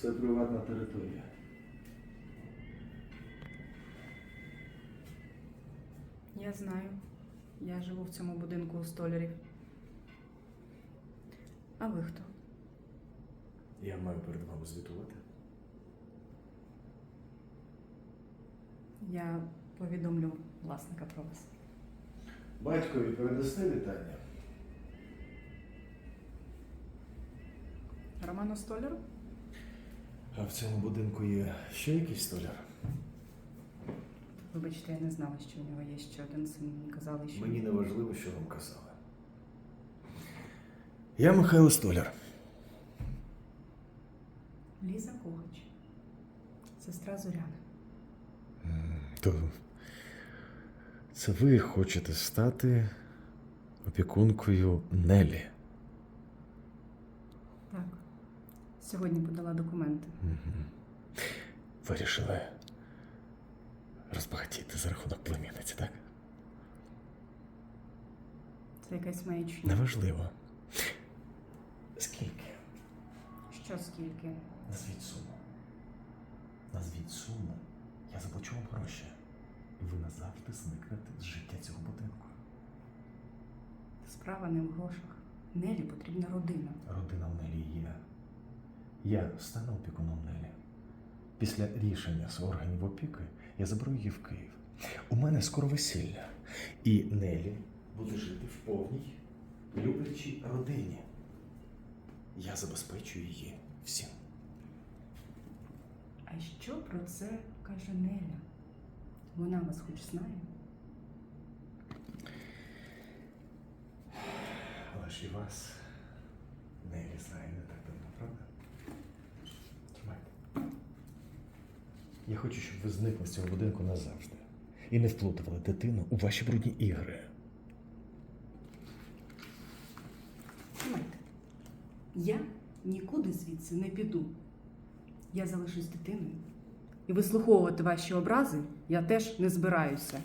Це приватна територія. Я знаю. Я живу в цьому будинку у столярів. А ви хто? Я маю перед вами звітувати. Я повідомлю власника про вас. Батькові передасте вітання. Роману Столяру? А в цьому будинку є ще якийсь столяр? Вибачте, я не знала, що у нього є ще один син. Мені казали, що Мені не важливо, що вам казали. Я Михайло Столяр. Ліза Кугач, сестра Зоряни. То це ви хочете стати опікункою Нелі. Так. Сьогодні подала документи. Вирішили розбагатіти за рахунок племінниці, так? Це якась маячня. Неважливо. Скільки? Що скільки? Назвіть суму. Назвіть суму. Я заплачу вам гроші. І ви назавжди зникнете з життя цього будинку. Справа не в грошах. Нелі потрібна родина. Родина в Нелі є. Я стану опікуном Нелі. Після рішення з органів опіки я заберу її в Київ. У мене скоро весілля. І Нелі буде жити в повній люблячій родині. Я забезпечу її всім. А що про це каже Неля? Вона вас хоч знає? Але ж і вас Нелі знає не так давно, правда? Тримайте. Я хочу, щоб ви зникли з цього будинку назавжди. І не вплутували дитину у ваші брудні ігри. Тримайте. Я нікуди звідси не піду. Я залишусь дитиною. І вислуховувати ваші образи я теж не збираюся.